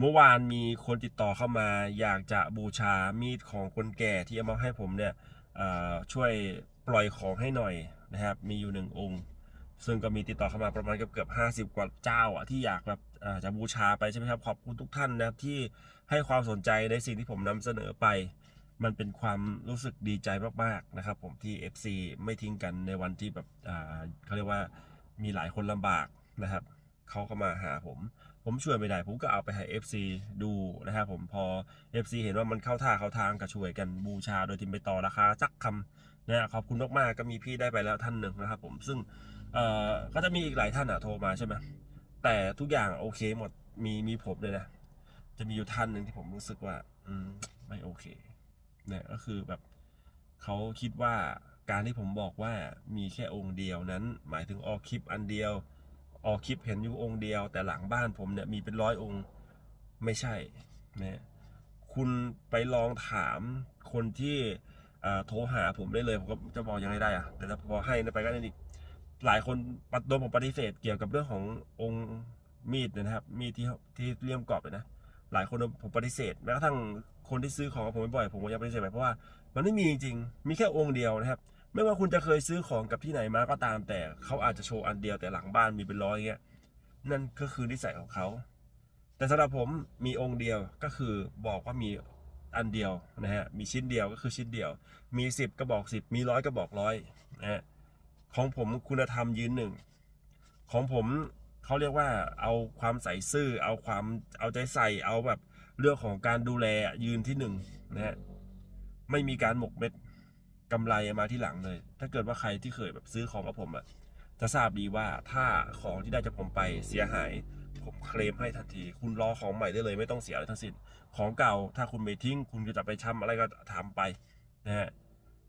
เมื่อวานมีคนติดต่อเข้ามา อยากจะบูชามีดของคนแก่ที่เอามาให้ผมเนี่ยช่วยปล่อยของให้หน่อยนะครับ มีอยู่หนึ่งองค์ ซึ่งก็มีติดต่อเข้ามาประมาณเกือบเกือบห้าสิบกว่าเจ้าอะที่อยากแบบจะบูชาไปใช่ไหมครับขอบคุณทุกท่านนะครับที่ให้ความสนใจในสิ่งที่ผมนำเสนอไป มันเป็นความรู้สึกดีใจมากๆนะครับ ผมที่ FC ไม่ทิ้งกันในวันที่แบบเขาเรียกว่ามีหลายคนลำบากนะครับ เขาก็มาหาผม ผมช่วยไม่ได้ ผมก็เอาไปให้ FC ดูนะครับผมพอ FC เห็นว่ามันเข้าท่าเข้าทางก็ช่วยกันบูชาโดยที่ไม่ต่อราคาสักคำนะขอบคุณมากๆก็มีพี่ได้ไปแล้วท่านหนึ่งนะครับผมซึ่งเอ่อก็จะมีอีกหลายท่านอะโทรมาใช่ไหมแต่ทุกอย่างโอเคหมดมีมีผมเลยนะจะมีอยู่ท่านหนึ่งที่ผมรู้สึกว่า อืมไม่โอเคเนี่ยก็คือแบบเขาคิดว่าการที่ผมบอกว่ามีแค่องค์เดียวนั้น หมายถึงออกคลิปอันเดียว ออกคลิปเห็นอยู่องค์เดียว แต่หลังบ้านผมเนี่ยมีเป็นร้อยองค์ไม่ใช่นะคุณไปลองถามคนที่โทรหาผมได้เลยผมก็จะบอกยังไงได้อะแต่ถ้าพอให้ไปก็ได้อีกหลายคนปฏิโดนผมปฏิเสธเกี่ยวกับเรื่องขององค์มีดนะครับ มีดที่ที่เลี่ยมกรอบเลยนะหลายคนผมปฏิเสธแม้กระทั่งคนที่ซื้อของกับผมบ่อยผมก็ยังปฏิเสธไปเพราะว่ามันไม่มีจริงๆมีแค่องค์เดียวนะครับ ไม่ว่าคุณจะเคยซื้อของกับที่ไหนมาก็ตามแต่เขาอาจจะโชว์อันเดียวแต่หลังบ้านมีเป็นร้อยเงี้ยนั่นก็คือนิสัยของเขา แต่สำหรับผมมีองค์เดียวก็คือบอกว่ามีอันเดียวนะฮะมีชิ้นเดียวก็คือชิ้นเดียว มีสิบก็บอกสิบมีร้อยก็บอกร้อยนะฮะของผมคุณธรรมยืนหนึ่งของผมเขาเรียกว่าเอาความใส่ซื่อ เอาความเอาใจใส่เอาแบบเรื่องของการดูแลยืนที่หนึ่งนะฮะไม่มีการหมกเม็ด กำไรมาที่หลังเลย ถ้าเกิดว่าใครที่เคยแบบซื้อของกับผมอะจะทราบดีว่าถ้าของที่ได้จากผมไปเสียหาย ผมเคลมให้ทันที คุณรอของใหม่ได้เลยไม่ต้องเสียอะไรทั้งสิ้น ของเก่าถ้าคุณไม่ทิ้ง คุณจะไปช้ำอะไรก็ทำไปนะฮะ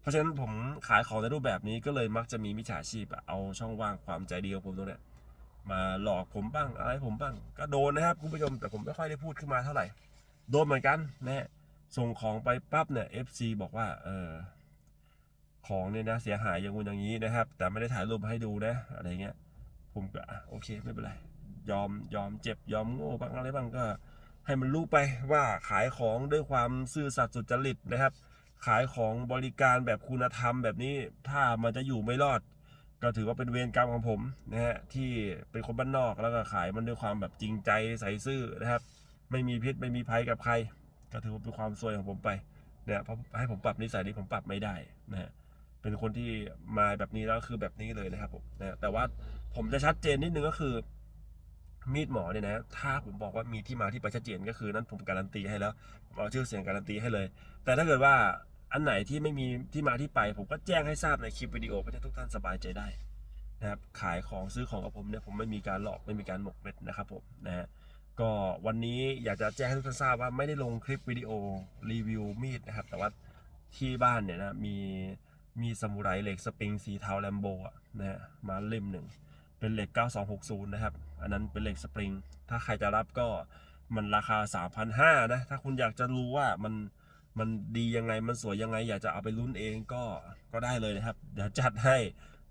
เพราะฉะนั้นผมขายของในรูปแบบนี้ก็เลยมักจะมีมิจฉาชีพเอาช่องว่างความใจดีของผมตรงเนี้ยมาหลอกผมบ้างอะไรผมบ้างก็โดนนะครับคุณผู้ชมแต่ผมไม่ค่อยได้พูดขึ้นมาเท่าไหร่ โดนเหมือนกันนะฮะส่งของไปปั๊บเนี่ย FC บอกว่าเออ ของเนี่ยนะเสียหายอย่างงู้นอย่างนี้นะครับ แต่ไม่ได้ถ่ายรูปให้ดูนะอะไรเงี้ย ผมก็โอเคไม่เป็นไรยอมยอมเจ็บยอมโง่บ้างอะไรบ้างก็ ให้มันรู้ไปว่าขายของด้วยความซื่อสัตย์สุจริตนะครับ ขายของบริการแบบคุณธรรมแบบนี้ถ้ามันจะอยู่ไม่รอด ก็ถือว่าเป็นเวรกรรมของผมนะฮะที่เป็นคนบ้านนอกแล้วก็ขายมันด้วยความแบบจริงใจใส่ซื่อนะครับ ไม่มีพิษไม่มีภัยกับใคร ก็ถือว่าเป็นความซวยของผมไปเนี่ยเพราะให้ผมปรับนิสัยนี้ผมปรับไม่ได้นะฮะ เป็นคนที่มาแบบนี้แล้วคือแบบนี้เลยนะครับผมนะแต่ว่าผมจะชัดเจนนิดนึงก็คือ มีดหมอเนี่ยนะ ถ้าผมบอกว่ามีที่มาที่ไปชัดเจนก็คือนั้นผมการันตีให้แล้วเอาชื่อเสียงการันตีให้เลย แต่ถ้าเกิดว่าอันไหนที่ไม่มีที่มาที่ไป ผมก็แจ้งให้ทราบในคลิปวิดีโอเพื่อให้ทุกท่านสบายใจได้นะครับขายของซื้อของกับผมเนี่ยผมไม่มีการหลอกไม่มีการหมกเม็ดนะครับผมนะฮะก็วันนี้อยากจะแจ้งให้ทุกท่านทราบว่าไม่ได้ลงคลิปวิดีโอรีวิวมีดนะครับ แต่ว่าที่บ้านเนี่ยนะมี มีสมุไรเหล็กสปริงสีเทาแลมโบอะนะฮะมาเล่มหนึ่งเป็นเหล็ก 9260 นะครับ อันนั้นเป็นเหล็กสปริง ถ้าใครจะรับก็มันราคา 3,500 นะ ถ้าคุณอยากจะรู้ว่ามันมันดียังไง มันสวยยังไง อยากจะเอาไปลุ้นเองก็ก็ได้เลยนะครับ เดี๋ยวจัดให้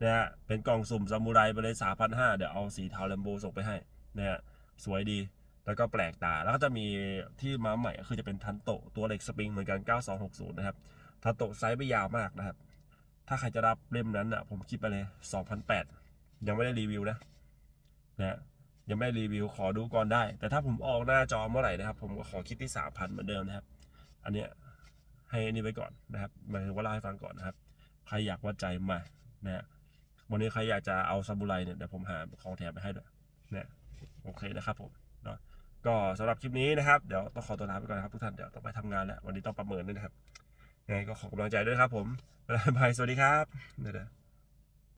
นะฮะ เป็นกล่องสุ่มซามูไรไปเลย 3,500 เดี๋ยวเอาสีเทาแลมโบส่งไปให้นะฮะ สวยดี แล้วก็แปลกตา แล้วก็จะมีที่มาใหม่ คือจะเป็นทันโตตัวเหล็กสปริงเหมือนกัน 9260 นะครับ ทันโตไซส์ไม่ยาวมากนะครับ ถ้าใครจะรับเล่มนั้นอะ ผมคิดไปเลย2,800ยังไม่ได้รีวิวนะนะยังไม่ได้รีวิวขอดูก่อนได้ แต่ถ้าผมออกหน้าจอเมื่อไหร่นะครับ ผมก็ขอคิดที่สามพันเหมือนเดิมนะครับ อันเนี้ยให้อันนี้ไว้ก่อนนะครับหมายถึงว่าเล่าให้ฟังก่อนนะครับ ใครอยากวัดใจมานะฮะวันนี้ใครอยากจะเอาซาบูไรเนี่ยเดี๋ยวผมหาของแถมไปให้ด้วยนะโอเคนะครับผมเนาะก็สำหรับคลิปนี้นะครับ เดี๋ยวต้องขอตัวลาไปก่อนนะครับทุกท่านเดี๋ยวต้องไปทำงานแล้ว วันนี้ต้องประเมินด้วยนะครับ ยังไงก็ขอกำลังใจด้วยครับผมบ๊ายบายสวัสดีครับเดี๋ยวๆ